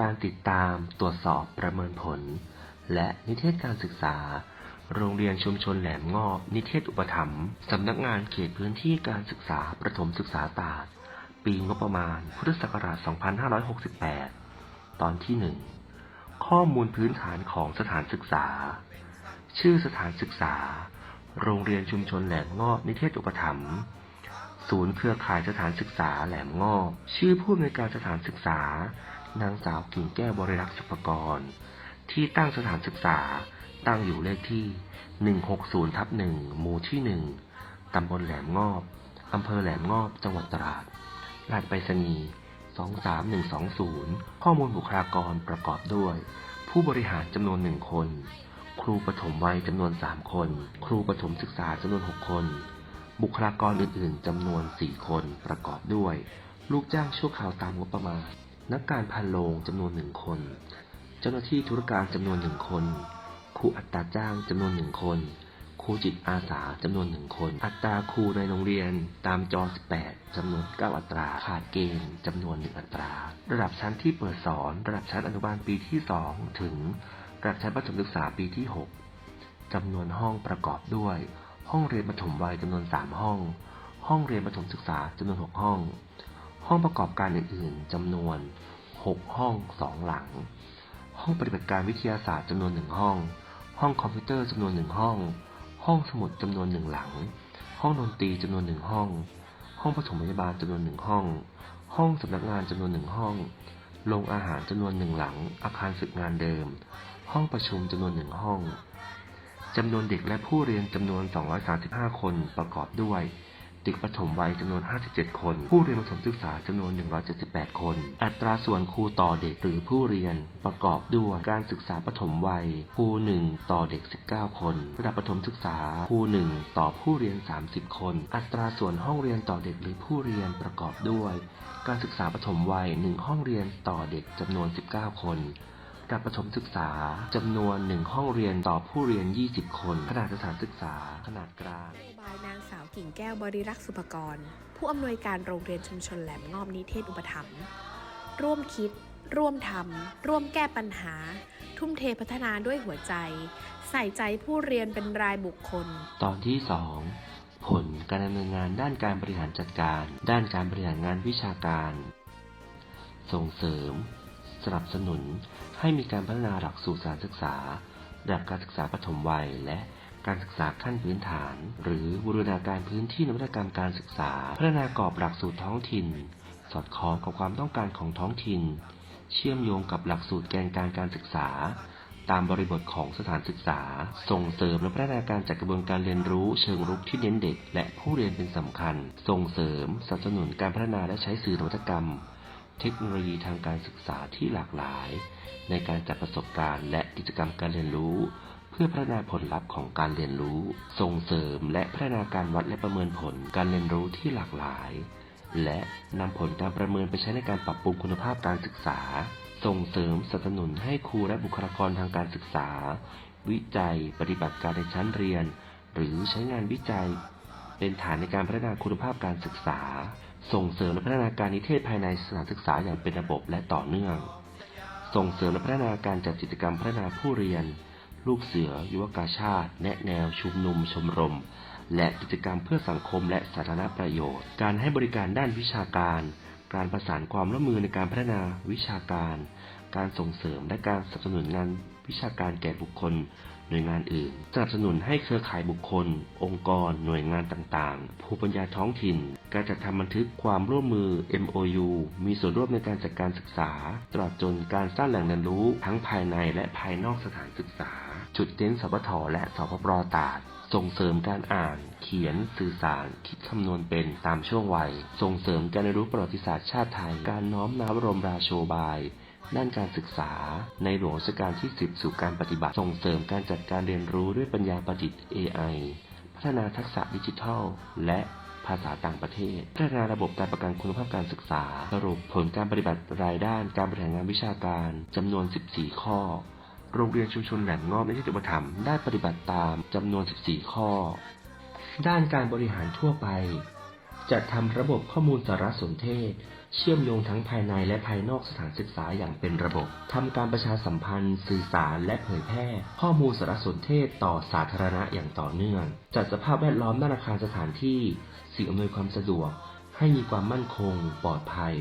การติดตามตรวจสอบประเมินผล และนิเทศการศึกษา โรงเรียนชุมชนแหลมงอบ นิเทศอุปถัมภ์สำนักงานเขตพื้นที่การศึกษาประถมศึกษาตราดปีงบประมาณ พุทธศักราช 2568 ตอนที่ 1 ข้อมูลพื้นฐานของสถานศึกษา ชื่อสถานศึกษา โรงเรียนชุมชนแหลมงอบ นิเทศอุปถัมภ์ศูนย์เครือข่ายสถานศึกษาแหลมงอบ ชื่อผู้อำนวยการสถานศึกษา นางสาวกิ่งแก้วบริรักษ์สุภกร ที่ตั้งสถานศึกษาตั้งอยู่เลขที่ 160ทับ1หมู่ที่ 1 ตำบลแหลมงอบอำเภอแหลมงอบจังหวัดตราดรหัสไปรษณีย์23120 ข้อมูลบุคลากรประกอบด้วย ผู้บริหารจำนวนหนึ่งคน ครูปฐมวัยจำนวน 3 คน ครูปฐมศึกษาจำนวน 6 คน บุคลากรอื่น ๆจำนวน 4 คนประกอบด้วย ลูกจ้างชั่วคราวตามงบประมาณ นักการพันโรงจำนวนหนึ่งคน เจ้าหน้าที่ธุรการจำนวนหนึ่งคน ครูอัตราจ้างจำนวนหนึ่งคน ครูจิตอาสาจำนวนหนึ่งคน อัตราครูในโรงเรียนตามจอ 18จำนวน 9 อัตราขาดเกณฑ์จำนวน1อัตรา ระดับชั้นที่เปิดสอน ระดับชั้นอนุบาลปีที่ 2 ถึงระดับชั้นประถมศึกษาปีที่ 6จำนวนห้องประกอบด้วย ห้องเรียนประถมวัยจำนวน 3 ห้อง ห้องเรียนประถมศึกษาจำนวน 6 ห้อง ห้องประกอบการอื่นๆจำนวน 6 ห้อง 2 หลัง ห้องปฏิบัติการวิทยาศาสตร์จำนวนหนึ่งห้อง ห้องคอมพิวเตอร์จำนวนหนึ่งห้อง ห้องสมุดจำนวนหนึ่งหลัง ห้องดนตรีจำนวนหนึ่งห้อง ห้องปฐมพยาบาลจำนวนหนึ่งห้อง ห้องสำนักงานจำนวนหนึ่งห้อง โรงอาหารจำนวนหนึ่งหลัง อาคารฝึกงานเดิม ห้องประชุมจำนวนหนึ่งห้องจำนวนเด็กและผู้เรียนจำนวน 235 คนประกอบด้วย เด็กประถมวัยจำนวน 57 คน ผู้เรียนประถมศึกษาจำนวน 178 คน อัตราส่วนครูต่อเด็กหรือผู้เรียนประกอบด้วยการศึกษาประถมวัยครู 1 ต่อเด็ก 19 คน ระดับประถมศึกษาครู 1 ต่อผู้เรียน 30 คน อัตราส่วนห้องเรียนต่อเด็กหรือผู้เรียนประกอบด้วย การศึกษาประถมวัย 1 ห้องเรียนต่อเด็กจำนวน 19 คน ระดับประถมศึกษาจำนวน 1 ห้องเรียนต่อผู้เรียน 20 คน ขนาดสถานศึกษา ขนาดกลางนโยบายนางสาวกิ่งแก้วบริรักษ์สุภกร ผู้อำนวยการโรงเรียนชุมชนแหลมงอบนิเทศอุปถัมภ์ร่วมคิด ร่วมทำร่วมแก้ปัญหา ทุ่มเทพัฒนาด้วยหัวใจ ใส่ใจผู้เรียนเป็นรายบุคคล ตอนที่ 2 ผลการดำเนินงานด้านการบริหารจัดการ ด้านการบริหารงานวิชาการ ส่งเสริม สนับสนุน ให้มีการพัฒนาหลักสูตรสานศึกษาระดับการศึกษาปฐมวัย และการศึกษาขั้นพื้นฐาน หรือบูรณาการพื้นที่นวัตกรรมการศึกษา พัฒนากรอบหลักสูตรท้องถิ่น สอดคล้องกับความต้องการของท้องถิ่น เชื่อมโยงกับหลักสูตรแกนการการศึกษา ตามบริบทของสถานศึกษา ส่งเสริมและพัฒนาการจัดกระบวนการเรียนรู้เชิงรุกที่เน้นเด็ก และผู้เรียนเป็นสำคัญ ส่งเสริมสนับสนุนการพัฒนาและใช้สื่อนวัตกรรม เทคโนโลยีทางการศึกษาที่หลากหลาย ในการจัดประสบการณ์และกิจกรรมการเรียนรู้ เพื่อพัฒนาผลลัพธ์ของการเรียนรู้ ส่งเสริมและพัฒนาการวัดและประเมินผลการเรียนรู้ที่หลากหลาย และนำผลการประเมินไปใช้ในการปรับปรุงคุณภาพการศึกษา ส่งเสริมสนับสนุนให้ครูและบุคลากรทางการศึกษา วิจัย ปฏิบัติการในชั้นเรียน หรือใช้งานวิจัย เป็นฐานในการพัฒนาคุณภาพการศึกษา ส่งเสริมและพัฒนาการนิเทศภายในสถานศึกษาอย่างเป็นระบบและต่อเนื่อง ส่งเสริมและพัฒนาการจัดกิจกรรมพัฒนาผู้เรียน ลูกเสือ ยุวกาชาติ แนะแนว ชุมนุม ชมรม และกิจกรรมเพื่อสังคมและสาธารณประโยชน์ การให้บริการด้านวิชาการ การประสานความร่วมมือในการพัฒนาวิชาการ การส่งเสริมและการสนับสนุนงาน วิชาการแก่บุคคล หน่วยงานอื่น สนับสนุนให้เครือข่ายบุคคล องค์กร หน่วยงานต่างๆ ภูมิปัญญาท้องถิ่น การจัดทำบันทึกความร่วมมือ MOU มีส่วนร่วมในการจัดการศึกษา ตลอดจนการสร้างแหล่งเรียนรู้ทั้งภายในและภายนอกสถานศึกษา จุดเน้นสปทและสพปรตาดส่งเสริมการอ่าน เขียน สื่อสาร คิดคำนวณเป็นตามช่วงวัย ส่งเสริมการเรียนรู้ประวัติศาสตร์ชาติไทย การน้อมน้อมบรมราโชบาย ด้านการศึกษา ในหลวงรัชกาลที่ 10 สู่การปฏิบัติส่งเสริมการจัดการเรียนรู้ด้วยปัญญาประดิษฐ์ AI พัฒนาทักษะดิจิทัล และภาษาต่างประเทศ พัฒนาระบบการประกันคุณภาพการศึกษา สรุปผลการปฏิบัติรายด้านการบริหารงานวิชาการจำนวน 14 ข้อ โรงเรียนชุมชนแหลมงอบในที่อุปถัมได้ปฏิบัติตามจำนวน 14 ข้อ ด้านการบริหารทั่วไป จัดทำระบบข้อมูลสารสนเทศ เชื่อมโยงทั้งภายในและภายนอกสถานศึกษาอย่างเป็นระบบทำการประชาสัมพันธ์ สื่อสารและเผยแพร่ ข้อมูลสารสนเทศต่อสาธารณะอย่างต่อเนื่อง จัดสภาพแวดล้อมด้านอาคารสถานที่ สิ่งอำนวยความสะดวก ให้มีความมั่นคง ปลอดภัย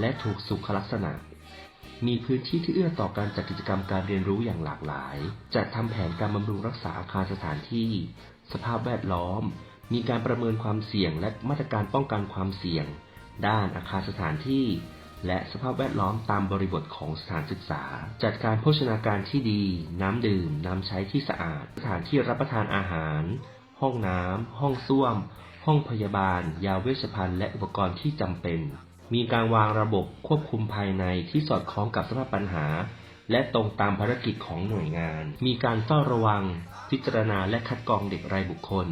และถูกสุขลักษณะมีพื้นที่ที่เอื้อต่อการจัดกิจกรรมการเรียนรู้อย่างหลากหลาย จัดทำแผนการบำรุงรักษาอาคารสถานที่ สภาพแวดล้อม มีการประเมินความเสี่ยงและมาตรการป้องกันความเสี่ยง ด้านอาคารสถานที่ และสภาพแวดล้อมตามบริบทของสถานศึกษา จัดการโภชนาการที่ดี น้ำดื่ม น้ำใช้ที่สะอาด สถานที่รับประทานอาหาร ห้องน้ำ ห้องส้วม ห้องพยาบาล ยาเวชภัณฑ์ และอุปกรณ์ที่จำเป็น มีการวางระบบควบคุมภายในที่สอดคล้องกับสภาพปัญหา และตรงตามภารกิจของหน่วยงาน มีการเฝ้าระวัง พิจารณาและคัดกรองเด็กรายบุคคล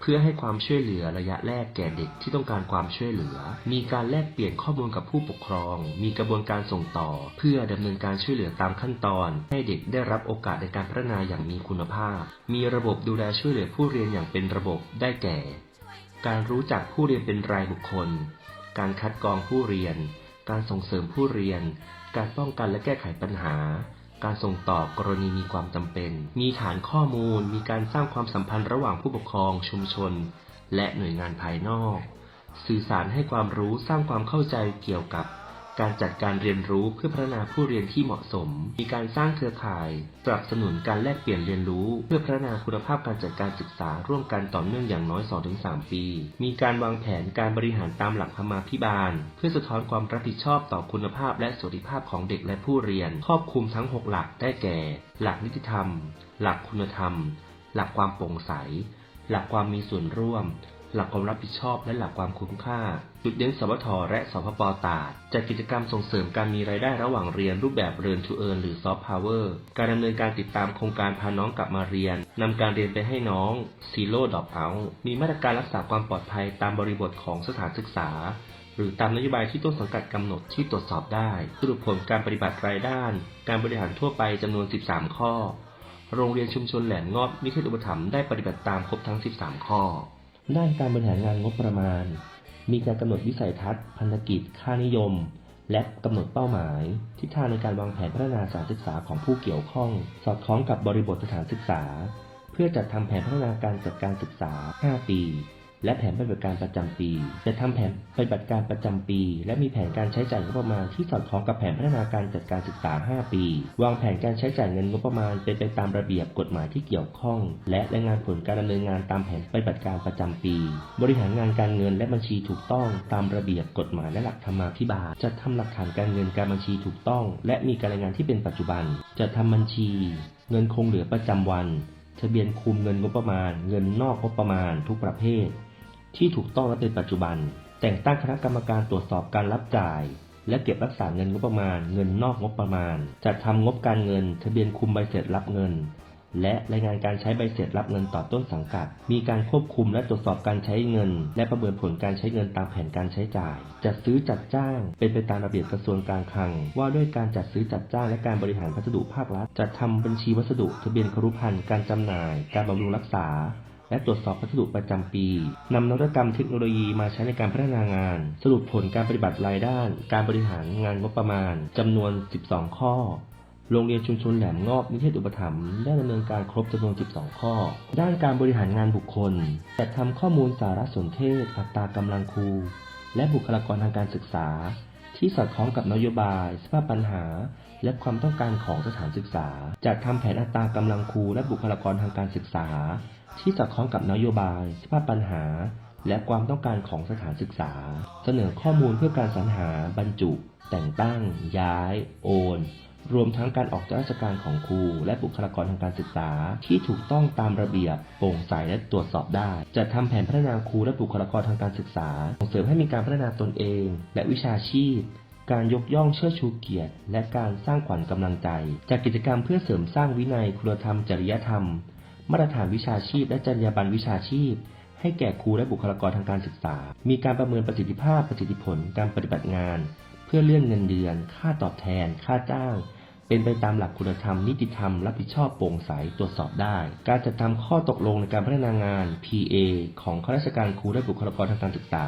เพื่อให้ความช่วยเหลือระยะแรกแก่เด็กที่ต้องการความช่วยเหลือ มีการแลกเปลี่ยนข้อมูลกับผู้ปกครอง มีกระบวนการส่งต่อ เพื่อดำเนินการช่วยเหลือตามขั้นตอน ให้เด็กได้รับโอกาสในการพัฒนาอย่างมีคุณภาพ มีระบบดูแลช่วยเหลือผู้เรียนอย่างเป็นระบบได้แก่ การรู้จักผู้เรียนเป็นรายบุคคล การคัดกรองผู้เรียน การส่งเสริมผู้เรียน การป้องกันและแก้ไขปัญหา การส่งต่อกรณีมีความจำเป็น มีฐานข้อมูล มีการสร้างความสัมพันธ์ระหว่างผู้ปกครอง ชุมชน และหน่วยงานภายนอก สื่อสารให้ความรู้สร้างความเข้าใจเกี่ยวกับ การจัดการเรียนรู้เพื่อพัฒนาผู้เรียนที่เหมาะสม มีการสร้างเครือข่าย สนับสนุนการแลกเปลี่ยนเรียนรู้ เพื่อพัฒนาคุณภาพการจัดการศึกษาร่วมกันต่อเนื่องอย่างน้อย 2-3 ปี มีการวางแผนการบริหารตามหลักธรรมาภิบาล เพื่อสะท้อนความรับผิดชอบต่อคุณภาพและสวัสดิภาพของเด็กและผู้เรียน ครอบคลุมทั้ง 6 หลักได้แก่ หลักนิติธรรม หลักคุณธรรม หลักความโปร่งใส หลักความมีส่วนร่วม หลักความรับผิดชอบและหลักความคุ้มค่า จุดเด่นสวทและสพปตาดจัดกิจกรรมส่งเสริมการมีรายได้ระหว่างเรียนรูปแบบเรียน to earn หรือ soft power การดำเนินการติดตามโครงการพาน้องกลับมาเรียนนำการเรียนไปให้น้อง zero drop out มีมาตรการรักษาความปลอดภัยตามบริบทของสถานศึกษา หรือตามนโยบายที่ต้นสังกัดกำหนดที่ตรวจสอบได้ สรุปผลการปฏิบัติรายด้าน การบริหารทั่วไปจำนวน 13 ข้อ โรงเรียนชุมชนแหลมงอบนิเทศอุปถัมภ์ได้ปฏิบัติตามครบทั้ง 13 ข้อ ด้านการบริหารงานงบประมาณ มีการกำหนดวิสัยทัศน์ พันธกิจ ค่านิยม และกำหนดเป้าหมาย ทิศทางในการวางแผนพัฒนาสถานศึกษาของผู้เกี่ยวข้อง สอดคล้องกับบริบทสถานศึกษา เพื่อจัดทำแผนพัฒนาการจัดการศึกษา 5 ปี และแผนปฏิบัติการประจำปี จะทำแผนปฏิบัติการประจำปี และมีแผนการใช้จ่ายงบประมาณที่สอดคล้องกับแผนพัฒนาการจัดการศึกษา 5 ปี วางแผนการใช้จ่ายเงินงบประมาณเป็นไปตามระเบียบกฎหมายที่เกี่ยวข้อง และรายงานผลการดำเนินงานตามแผนปฏิบัติการประจำปี บริหารงานการเงินและบัญชีถูกต้องตามระเบียบกฎหมายและหลักธรรมาภิบาลจัดทำหลักฐานการเงินการบัญชีถูกต้อง และมีการรายงานที่เป็นปัจจุบันจัดทำบัญชี เงินคงเหลือประจำวันทะเบียนคุมเงินงบประมาณ เงินนอกงบประมาณทุกประเภท ที่ถูกต้องและเป็นปัจจุบัน แต่งตั้งคณะกรรมการตรวจสอบการรับจ่าย และเก็บรักษาเงินงบประมาณ เงินนอกงบประมาณ จัดทำงบการเงิน ทะเบียนคุมใบเสร็จรับเงิน และรายงานการใช้ใบเสร็จรับเงินต่อต้นสังกัด มีการควบคุมและตรวจสอบการใช้เงิน และประเมินผลการใช้เงินตามแผนการใช้จ่าย จัดซื้อจัดจ้าง เป็นไปตามระเบียบกระทรวงการคลัง ว่าด้วยการจัดซื้อจัดจ้างและการบริหารพัสดุภาครัฐ จัดทำบัญชีวัสดุ ทะเบียนครุพันธ์การจำหน่าย การบำรุงรักษา และตรวจสอบพัสดุประจำปีนำนวัตกรรมเทคโนโลยีมาใช้ในการพัฒนางาน สรุปผลการปฏิบัติรายด้าน การบริหารงานงบประมาณจำนวน 12 ข้อโรงเรียนชุมชนแหลมงอบนิเทศอุปถัมภ์ได้ดำเนินการครบจำนวน 12 ข้อ ด้านการบริหารงานบุคคล จัดทำข้อมูลสารสนเทศ อัตรากำลังครู และบุคลากรทางการศึกษา ที่สอดคล้องกับนโยบาย สภาพปัญหา และความต้องการของสถานศึกษา จัดทำแผนอัตรากำลังครูและบุคลากรทางการศึกษา ที่สอดคล้องกับนโยบาย สภาพปัญหา และความต้องการของสถานศึกษา เสนอข้อมูลเพื่อการสรรหาบรรจุ แต่งตั้ง ย้าย โอน รวมทั้งการออกจากราชการของครู และบุคลากรทางการศึกษา ที่ถูกต้องตามระเบียบโปร่งใสและตรวจสอบได้จัดทำแผนพัฒนาครูและบุคลากรทางการศึกษา ส่งเสริมให้มีการพัฒนาตนเอง และวิชาชีพการยกย่องเชิดชูเกียรติ และการสร้างขวัญกำลังใจ จากกิจกรรมเพื่อเสริมสร้างวินัยคุณธรรม จริยธรรม มาตรฐานวิชาชีพ และจรรยาบรรณวิชาชีพ ให้แก่ครูและบุคลากรทางการศึกษา มีการประเมินประสิทธิภาพประสิทธิผลการปฏิบัติงาน เพื่อเลื่อนเงินเดือน ค่าตอบแทน ค่าจ้าง เป็นไปตามหลักคุณธรรม นิติธรรม รับผิดชอบโปร่งใส ตรวจสอบได้ การจัดทำข้อตกลงในการพัฒนางาน PA ของข้าราชการครูและบุคลากรทางการศึกษา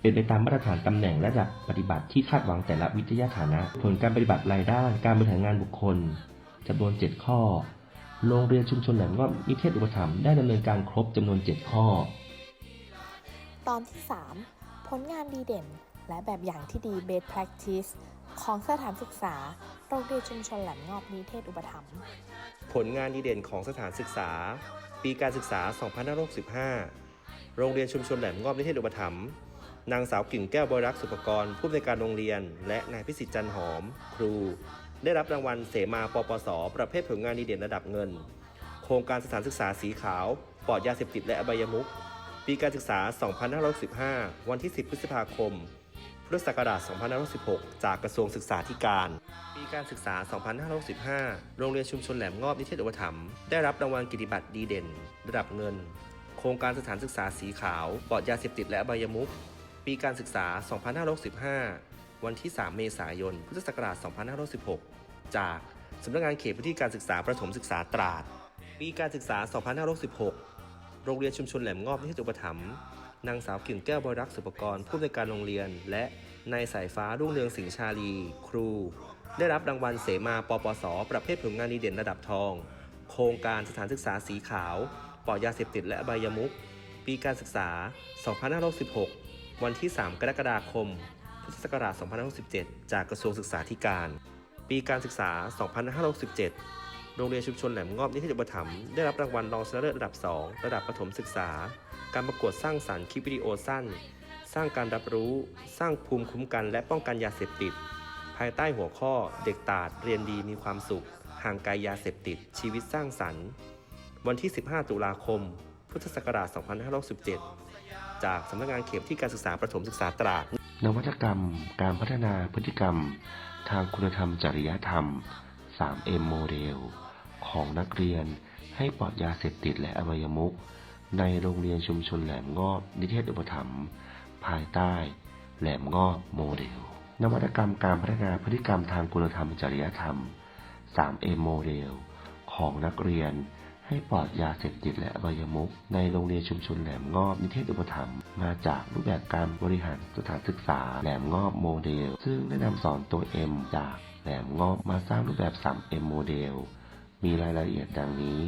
เป็นไปตามมาตรฐานตำแหน่งและระดับปฏิบัติที่คาดหวังแต่ละวิทยาฐานะ ผลการปฏิบัติรายด้าน การบริหารงานบุคคลจำนวน 7 ข้อ โรงเรียนชุมชนแหลมงอบนิเทศอุปถัมภ์ได้ดำเนินการครบจำนวน 7 ข้อ ตอนที่ 3 ผลงานดีเด่น และแบบอย่างที่ดี Best Practice ของสถานศึกษา โรงเรียนชุมชนแหลมงอบนิเทศอุปถัมภ์ผลงานดีเด่นของสถานศึกษา ปีการศึกษา 2565 โรงเรียนชุมชนแหลมงอบนิเทศอุปถัมภ์นางสาวกิ่งแก้วบริรักษ์สุภกรผู้อำนวยการโรงเรียน และนายพิสิทธิ์จันหอม ครู ได้รับรางวัลเสมาปปส ประเภทผลงานดีเด่นระดับเงิน โครงการสถานศึกษาสีขาว ปลอดยาเสพติดและอบายมุขปีการศึกษา 2565วันที่ 10 พฤษภาคม พุทธศักราช 2516 จากกระทรวงศึกษาธิการ ปีการศึกษา 2565 โรงเรียนชุมชนแหลมงอบนิเทศอุปถัมภ์ได้รับรางวัลกิตติบัตรดีเด่น ระดับเงิน โครงการสถานศึกษาสีขาว ปลอดยาเสพติดและอบายมุขปีการศึกษา 2565 วันที่ 3 เมษายน พุทธศักราช 2516 จากสำนักงานเขตพื้นที่การศึกษาประถมศึกษาตราด ปีการศึกษา 2516 โรงเรียนชุมชนแหลมงอบนิเทศอุปถัมภ์นางสาวกิ่งแก้วบริรักษ์สุปกรผู้อำนวยการโรงเรียน และนายสายฟ้ารุ่งเรืองสิงห์ชาลี ครู ได้รับรางวัลเสมาปปส ประเภทผลงานดีเด่นระดับทอง โครงการสถานศึกษาสีขาวปลอดยาเสพติดและอบายมุขปีการศึกษา 2566วันที่ 3 กรกฎาคม พุทธศักราช 2567 จากกระทรวงศึกษาธิการ ปีการศึกษา 2567 โรงเรียนชุมชนแหลมงอบนิเทศอุปถัมภ์ได้รับรางวัลรองชนะเลิศระดับ 2 ระดับประถมศึกษา การประกวดสร้างสรรค์คลิปวิดีโอสั้น สร้างการรับรู้ สร้างภูมิคุ้มกันและป้องกันยาเสพติด ภายใต้หัวข้อ เด็กตาดเรียนดีมีความสุข ห่างไกลยาเสพติด ชีวิตสร้างสรรค์ วันที่ 15 ตุลาคม พุทธศักราช 2567จากสำนักงานเขตที่การศึกษาประถมศึกษาตราด นวัตกรรม การพัฒนาพฤติกรรม ทางคุณธรรมจริยธรรม 3M โมเดล ของนักเรียนให้ปลอดยาเสพติดและอบายมุขในโรงเรียนชุมชนแหลมงอบนิเทศอุปถัมภ์ภายใต้ แหลมงอบโมเดล นวัตกรรมการพัฒนาพฤติกรรมทางคุณธรรมจริยธรรม 3M โมเดล ของนักเรียนให้ปลอดยาเสพติดและอบายมุขในโรงเรียนชุมชนแหลมงอบนิเทศอุปถัมภ์ มาจากรูปแบบการบริหารสถานศึกษาแหลมงอบโมเดล ซึ่งได้นำสอนตัว M จากแหลมงอบมาสร้างรูปแบบ 3M โมเดล มีรายละเอียดดังนี้